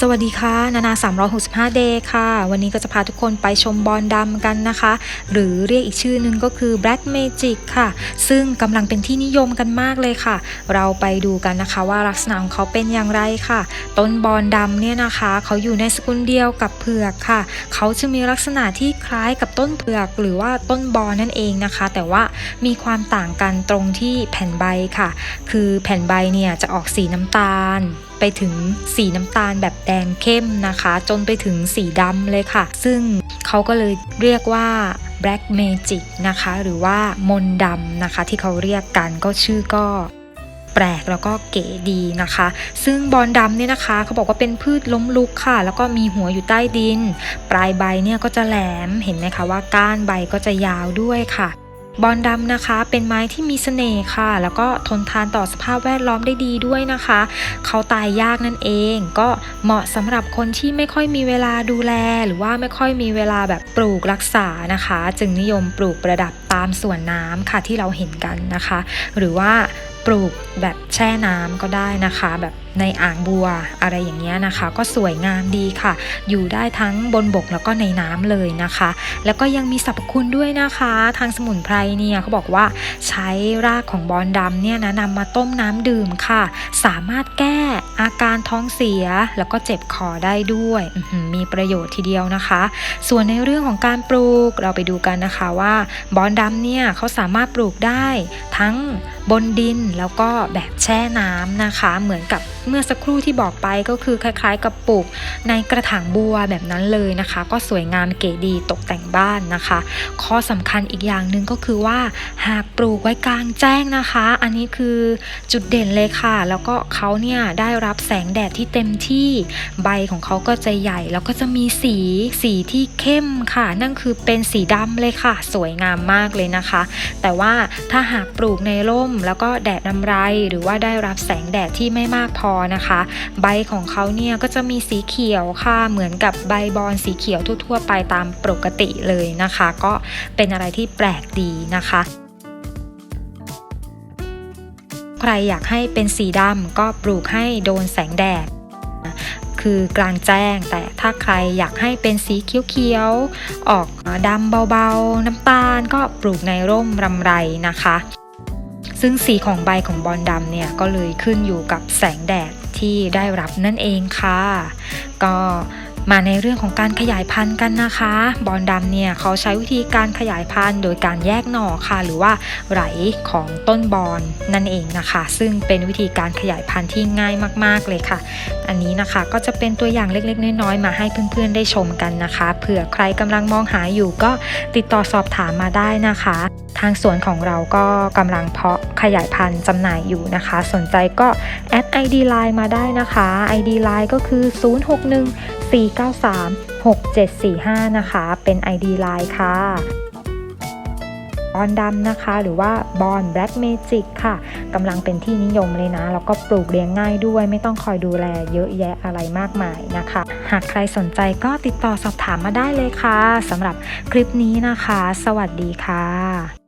สวัสดีค่ะ นานา 365 day ค่ะ วันนี้ก็จะพาทุกคนไปชมบอลดำกันนะคะ หรือเรียกอีกชื่อหนึ่งก็คือ Black Magic ค่ะ ซึ่งกำลังเป็นที่นิยมกันมากเลยค่ะ เราไปดูกันนะคะว่าลักษณะของเขาเป็นอย่างไรค่ะ ต้นบอลดำเนี่ยนะคะ เขาอยู่ในสกุลเดียวกับเผือกค่ะ เขาจะมีลักษณะที่คล้ายกับต้นเผือก หรือว่าต้นบอลนั่นเองนะคะ แต่ว่ามีความต่างกันตรงที่แผ่นใบค่ะ คือแผ่นใบเนี่ยจะออกสีน้ำตาล ไปถึงสีน้ำตาลแบบแดงเข้มนะคะ จนไปถึงสีดำเลยค่ะ ซึ่งเขาก็เลยเรียกว่า black magic นะคะ หรือว่ามนดำนะคะ ที่เขาเรียกกันก็ชื่อก็แปลกแล้วก็เก๋ดีนะคะ ซึ่งบอลดำเนี่ยนะคะ เขาบอกว่าเป็นพืชล้มลุกค่ะ แล้วก็มีหัวอยู่ใต้ดิน ปลายใบเนี่ยก็จะแหลม เห็นไหมคะว่าก้านใบก็จะยาวด้วยค่ะ บอลดำนะคะ เป็นไม้ที่มีเสน่ห์ค่ะ แล้วก็ทนทานต่อสภาพแวดล้อมได้ดีด้วยนะคะ เขาตายยากนั่นเอง ก็เหมาะสำหรับคนที่ไม่ค่อยมีเวลาดูแล หรือว่าไม่ค่อยมีเวลาแบบปลูกรักษานะคะ จึงนิยมปลูกประดับตามสวนน้ำค่ะที่เราเห็นกันนะคะ หรือว่า ปลูกแบบแช่น้ำก็ได้นะคะ แบบในอ่างบัวอะไรอย่างเงี้ยนะคะ ก็สวยงามดีค่ะ อยู่ได้ทั้งบนบกแล้วก็ในน้ำเลยนะคะ แล้วก็ยังมีสรรพคุณด้วยนะคะ ทางสมุนไพรเนี่ยเขาบอกว่าใช้รากของบอนดำเนี่ยนะนำมาต้มน้ำดื่มค่ะ สามารถแก้อาการท้องเสียแล้วก็เจ็บคอได้ด้วย มีประโยชน์ทีเดียวนะคะ ส่วนในเรื่องของการปลูกเราไปดูกันนะคะว่าบอนดำเนี่ยเขาสามารถปลูกได้ทั้งบนดินแล้วก็แบบแช่น้ำนะคะ เหมือนกับเมื่อสักครู่ที่บอกไปก็คือคล้ายๆ กับปลูกในกระถางบัวแบบนั้นเลยนะคะ ก็สวยงามเก๋ดีตกแต่งบ้านนะคะ ข้อสำคัญอีกอย่างหนึ่งก็คือว่าหากปลูกไว้กลางแจ้งนะคะ อันนี้คือจุดเด่นเลยค่ะ แล้วก็เขาเนี่ยได้รับแสงแดดที่เต็มที่ใบของเขาก็จะใหญ่ แล้วก็จะมีสีสีที่เข้มค่ะ นั่นคือเป็นสีดำเลยค่ะ สวยงามมากเลยนะคะ แต่ว่าถ้าหากปลูกในร่ม แล้วก็แดดนำไร หรือว่าได้รับแสงแดดที่ไม่มากพอนะคะ ใบของเขาเนี่ยก็จะมีสีเขียวค่ะ เหมือนกับใบบอนสีเขียวทั่วๆ ไปตามปกติเลยนะคะ ก็เป็นอะไรที่แปลกดีนะคะใครอยากให้เป็นสีดำก็ปลูกให้โดนแสงแดด คือกลางแจ้ง แต่ถ้าใครอยากให้เป็นสีเขียวๆออกดำเบาๆ น้ำตาลก็ปลูกในร่มรำไรนะคะ ซึ่งสีของใบของบอลดำเนี่ยก็เลยขึ้นอยู่กับแสงแดดที่ได้รับนั่นเองค่ะ ก็มาในเรื่องของการขยายพันธุ์กันนะคะ บอลดำเนี่ยเขาใช้วิธีการขยายพันธุ์ โดยการแยกหน่อค่ะ หรือว่าไหลของต้นบอลนั่นเองนะคะ ซึ่งเป็นวิธีการขยายพันธุ์ที่ง่ายมาก ๆเลยค่ะ อันนี้นะคะก็จะเป็นตัวอย่างเล็กๆ น้อยๆ มาให้เพื่อนๆได้ชมกันนะคะ เผื่อใครกำลังมองหาอยู่ก็ติดต่อสอบถามมาได้นะคะางสวนของเราก็กำลังเพาะขยายพันธุ์จำหน่ายอยู่นะคะ สนใจก็แอด ID Line มาได้นะคะ ID Line ก็คือ 061 493 6745 นะคะ เป็น ID Line ค่ะบอลดำนะคะ หรือว่าบอล Black Magic ค่ะกำลังเป็นที่นิยมเลยนะ แล้วก็ปลูกเลี้ยงง่ายด้วย ไม่ต้องคอยดูแลเยอะแยะอะไรมากมายนะคะ หากใครสนใจก็ติดต่อสอบถามมาได้เลยค่ะสำหรับคลิปนี้นะคะ สวัสดีค่ะ